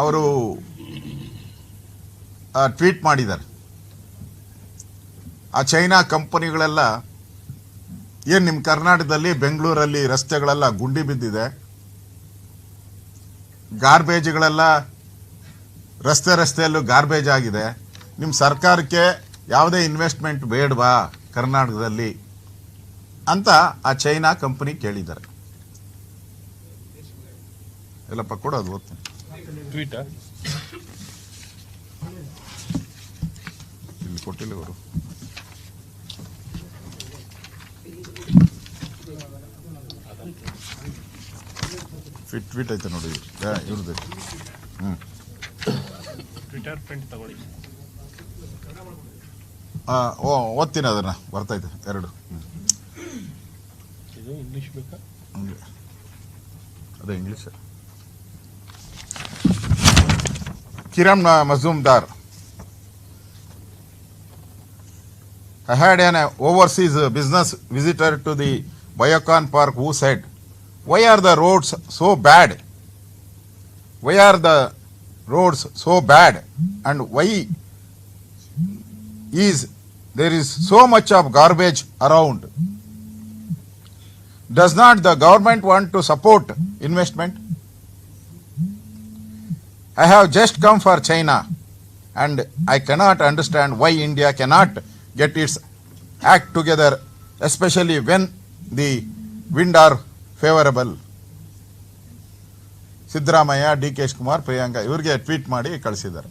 ಅವರು ಟ್ವೀಟ್ ಮಾಡಿದ್ದಾರೆ. ಆ ಚೈನಾ ಕಂಪನಿಗಳೆಲ್ಲ, ಏನು ನಿಮ್ಮ ಕರ್ನಾಟಕದಲ್ಲಿ, ಬೆಂಗಳೂರಲ್ಲಿ ರಸ್ತೆಗಳೆಲ್ಲ ಗುಂಡಿ ಬಿದ್ದಿದೆ. ಗಾರ್ಬೇಜ್ಗಳೆಲ್ಲ ರಸ್ತೆ ರಸ್ತೆಯಲ್ಲೂ ಗಾರ್ಬೇಜ್ ಆಗಿದೆ. ನಿಮ್ಮ ಸರ್ಕಾರಕ್ಕೆ ಯಾವುದೇ ಇನ್ವೆಸ್ಟ್ಮೆಂಟ್ ಬೇಡವಾ ಕರ್ನಾಟಕದಲ್ಲಿ ಅಂತ ಆ ಚೈನಾ ಕಂಪನಿ ಕೇಳಿದ್ದಾರೆ. ಎಲ್ಲಪ್ಪ ಕೊಡೋದು ಓದ್ತೀನಿ. ಟ್ವೀಟಾ ಇಲ್ಲಿ ಕೊಟ್ಟಿಲ್ಲ ಅವರು ಫಿಟ್ ಟ್ವೀಟ್ ಐತೆ ನೋಡಿ? ಇವ್ರದ್ದು. ಹ್ಞೂ ಟ್ವಿಟರ್ ಪ್ರಿಂಟ್ ತಗೊಳ್ಳಿ. ಓ ಓದ್ತೀನಿ ಅದನ್ನು. ಬರ್ತೈತೆ ಎರಡು. ಇದು ಇಂಗ್ಲೀಷ್ ಬೇಕಾ? ಹಂಗೆ. ಅದೇ English Kiram Mazumdar. I had an overseas business visitor to the Biocon Park who said, Why are the roads so bad? Why are the roads so bad? And why is there is so much of garbage around? Does not the government want to support investment? I have just come for China and I cannot understand why India cannot get its act together, especially when the wind are favorable. Siddaramaiah D K Shivakumar Priyanka ಇವ್ರಿಗೆ tweet ಮಾಡಿ ಕಳಿಸಿದ್ದಾರೆ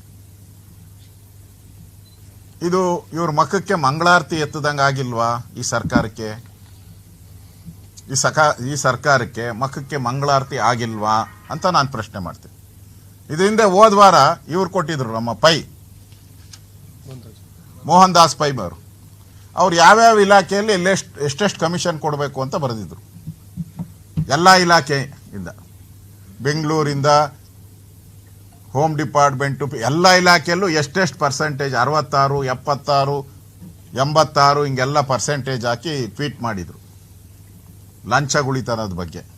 ಇದು ಇವ್ರ ಮಖಕ್ಕೆ ಮಂಗಳಾರತಿ ಎತ್ತದಂಗೆ ಆಗಿಲ್ವಾ ಈ ಸರ್ಕಾರಕ್ಕೆ ಈ ಸಕ ಈ ಸರ್ಕಾರಕ್ಕೆ ಮಖಕ್ಕೆ ಮಂಗಳಾರತಿ ಆಗಿಲ್ವಾ ಅಂತ ನಾನು ಪ್ರಶ್ನೆ ಮಾಡ್ತೀನಿ ಇದು ಹಿಂದೆ ವಾರ ಇವ್ರು ಕೊಟ್ಟಿದ್ರು ನಮ್ಮ ಪೈ. ಮೋಹನ್ ದಾಸ್ ಪೈ ಅವರು ಅವ್ರು ಯಾವ್ಯಾವ ಇಲಾಖೆಯಲ್ಲಿ ಎಲ್ಲೆಷ್ಟು ಎಷ್ಟೆಷ್ಟು ಕಮಿಷನ್ ಕೊಡಬೇಕು ಅಂತ ಬರೆದಿದ್ರು. ಎಲ್ಲ ಇಲಾಖೆಯಿಂದ ಬೆಂಗಳೂರಿಂದ, ಹೋಮ್ ಡಿಪಾರ್ಟ್ಮೆಂಟು ಎಲ್ಲ ಇಲಾಖೆಯಲ್ಲೂ ಎಷ್ಟೆಷ್ಟು ಪರ್ಸೆಂಟೇಜ್ ಅರವತ್ತಾರು, ಎಪ್ಪತ್ತಾರು, ಎಂಬತ್ತಾರು, ಹಿಂಗೆಲ್ಲ ಪರ್ಸೆಂಟೇಜ್ ಹಾಕಿ ಟ್ವೀಟ್ ಮಾಡಿದರು. ಲಂಚ ಗುಳಿತನದ ಬಗ್ಗೆ.